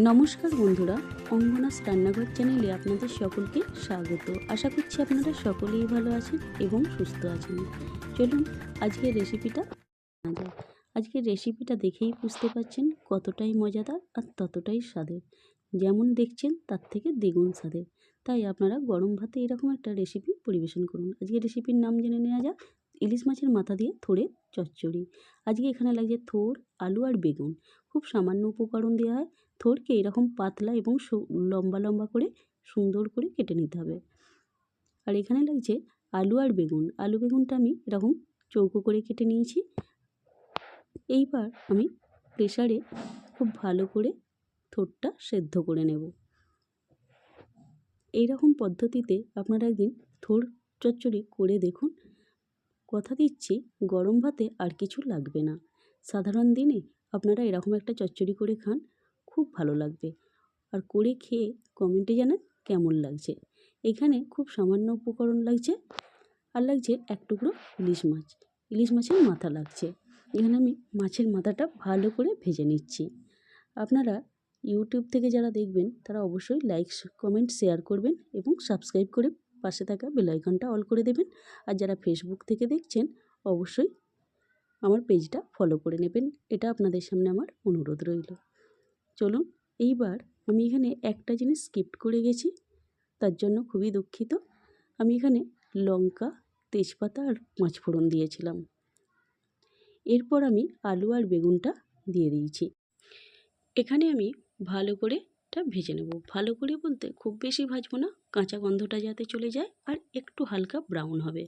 নমস্কার বন্ধুরা, অঙ্গনাস রান্নাঘর চ্যানেলে আপনাদের সকলকে স্বাগত। আশা করছি আপনারা সকলেই ভালো আছেন এবং সুস্থ আছেন। চলুন আজকের রেসিপিটা যাক। আজকের রেসিপিটা দেখেই বুঝতে পারছেন কতটাই মজাদার আর ততটাই স্বাদের। যেমন দেখছেন, তার থেকে দ্বিগুণ স্বাদের। তাই আপনারা গরম ভাতে এরকম একটা রেসিপি পরিবেশন করুন। আজকে রেসিপির নাম জেনে নেওয়া যাক। ইলিশ মাছের মাথা দিয়ে থোড়ের চচ্চড়ি। আজকে এখানে লাগছে থোড়, আলু আর বেগুন। খুব সামান্য উপকরণ দেওয়া হয়। থোড়কে এরকম পাতলা এবং লম্বা লম্বা করে সুন্দর করে কেটে নিতে হবে। আর এখানে লাগছে আলু আর বেগুন। আলু বেগুনটা আমি এরকম চৌকো করে কেটে নিয়েছি। এইবার আমি প্রেসারে খুব ভালো করে থোড়টা সেদ্ধ করে নেব। এই রকম পদ্ধতিতে আপনারা একদিন থোড় চচ্চড়ি করে দেখুন। কথা দিচ্ছি, গরম ভাতে আর কিছু লাগবে না। সাধারণ দিনে আপনারা এরকম একটা চচ্চড়ি করে খান। খুব ভালো লাগবে। আর করে খেয়ে কমেন্টে জানান কেমন লাগছে। এখানে খুব সামান্য উপকরণ লাগছে আর লাগছে এক টুকরো ইলিশ মাছ। ইলিশ মাছের মাথা লাগছে। এখানে আমি মাছের মাথাটা ভালো করে ভেজে নিচ্ছি। আপনারা ইউটিউব থেকে যারা দেখবেন, তারা অবশ্যই লাইক কমেন্ট শেয়ার করবেন এবং সাবস্ক্রাইব করে পাশে থাকা বেল আইকনটা অল করে দেবেন। আর যারা ফেসবুক থেকে দেখছেন, অবশ্যই আমার পেজটা ফলো করে নেবেন। এটা আপনাদের সামনে আমার অনুরোধ রইল। চলুন, এইবার আমি এখানে একটা জিনিস স্কিপ্ট করে গেছি, তার জন্য খুবই দুঃখিত। আমি এখানে লঙ্কা, তেজপাতা আর পাঁচফোড়ন দিয়েছিলাম। এরপর আমি আলু আর বেগুনটা দিয়ে দিয়েছি। এখানে আমি ভালো করে এটা ভেজে নেব। ভালো করে বলতে খুব বেশি ভাজবো না, কাঁচা গন্ধটা যাতে চলে যায় আর একটু হালকা ব্রাউন হবে।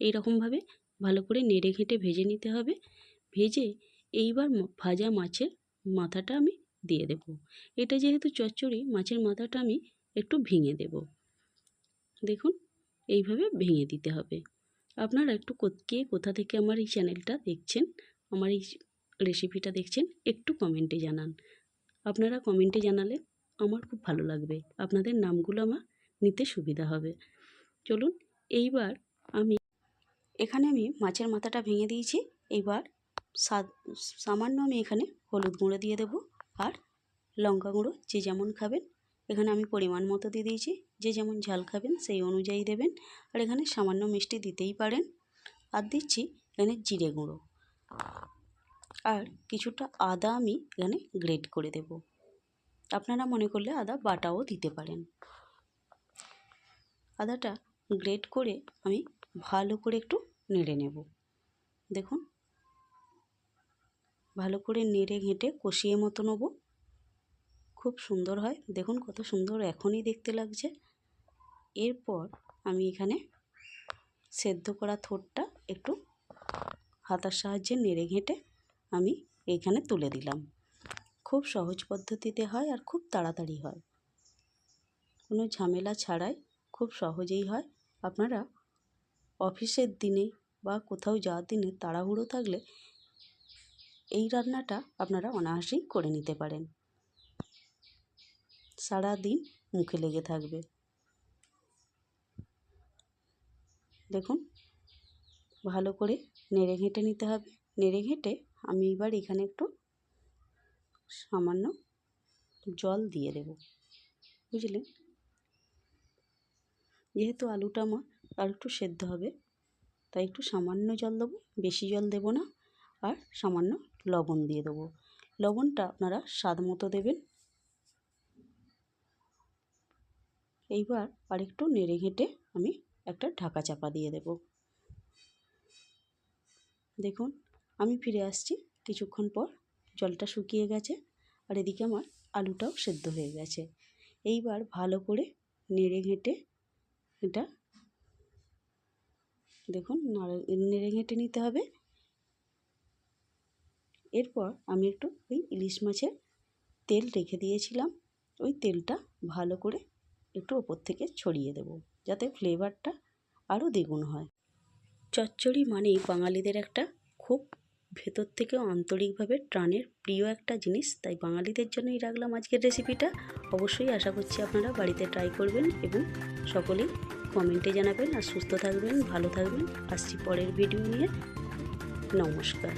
এই রকমভাবে ভালো করে নেড়ে ঘেঁটে ভেজে নিতে হবে। ভেজে এইবার ভাজা মাছের মাথাটা আমি দিয়ে দেব। এটা যেহেতু চচ্চড়ি, মাছের মাথাটা আমি একটু ভেঙে দেব। দেখুন, এইভাবে ভেঙে দিতে হবে। আপনারা একটু কে কোথা থেকে আমার এই চ্যানেলটা দেখছেন, আমার এই রেসিপিটা দেখছেন, একটু কমেন্টে জানান। আপনারা কমেন্টে জানালে আমার খুব ভালো লাগবে। আপনাদের নামগুলো আমার নিতে সুবিধা হবে। চলুন, এইবার আমি, এখানে আমি মাছের মাথাটা ভেঙে দিয়েছি। এইবার সামান্য আমি এখানে হলুদ গুঁড়ো দিয়ে দেবো। আর লঙ্কা গুঁড়ো যে যেমন খাবেন। এখানে আমি পরিমাণ মতো দিয়ে দিয়েছি। যে যেমন ঝাল খাবেন সেই অনুযায়ী দেবেন। আর এখানে সামান্য মিষ্টি দিতেই পারেন। আর দিচ্ছি এখানে জিরে গুঁড়ো। আর কিছুটা আদা আমি এখানে গ্রেট করে দেব। আপনারা মনে করলে আদা বাটাও দিতে পারেন। আদাটা গ্রেট করে আমি ভালো করে একটু নেড়ে নেব। দেখুন ভালো করে নেড়ে ঘেঁটে কষিয়ে মতো নেব। খুব সুন্দর হয়। দেখুন কত সুন্দর এখনই দেখতে লাগছে। এরপর আমি এখানে সেদ্ধ করা থোড়টা একটু হাতার সাহায্যে নেড়ে ঘেঁটে আমি এইখানে তুলে দিলাম। খুব সহজ পদ্ধতিতে হয় আর খুব তাড়াতাড়ি হয়। কোনো ঝামেলা ছাড়াই খুব সহজেই হয়। আপনারা অফিসের দিনে বা কোথাও যাওয়ার দিনে তাড়াহুড়ো থাকলে এই রান্নাটা আপনারা অনায়াসেই করে নিতে পারেন। সারা দিন মুখে লেগে থাকবে। দেখুন, ভালো করে নেড়ে ঘেঁটে নিতে হবে। নেড়ে ঘেঁটে আমি এবার এখানে একটু সামান্য জল দিয়ে দেব। বুঝলেন? যেহেতু আলুটা আমার আর একটু সেদ্ধ হবে, তাই একটু সামান্য জল দেবো। বেশি জল দেব না, আর সামান্য লবণ দিয়ে দেবো। লবণটা আপনারা স্বাদ মতো দেবেন। এইবার আরেকটু নেড়ে ঘেঁটে আমি একটা ঢাকা চাপা দিয়ে দেব। দেখুন, আমি ফিরে আসছি। কিছুক্ষণ পর জলটা শুকিয়ে গেছে আর এদিকে আমার আলুটাও সেদ্ধ হয়ে গেছে। এইবার ভালো করে নেড়ে ঘেঁটে এটা দেখুন, নাড়া- ঘেঁটে নিতে হবে। এরপর আমি একটু ওই ইলিশ মাছের তেল রেখে দিয়েছিলাম। ওই তেলটা ভালো করে একটু ওপর থেকে ছড়িয়ে দেবো, যাতে ফ্লেভারটা আরও দ্বিগুণ হয়। চচ্চড়ি মানেই বাঙালিদের একটা খুব ভেতর থেকে আন্তরিকভাবে প্রাণের প্রিয় একটা জিনিস। তাই বাঙালিদের জন্যই রাখলাম আজকের রেসিপিটা। অবশ্যই আশা করছি আপনারা বাড়িতে ট্রাই করবেন এবং সকলেই কমেন্টে জানাবেন। আর সুস্থ থাকবেন, ভালো থাকবেন। আসছি পরের ভিডিও নিয়ে। নমস্কার।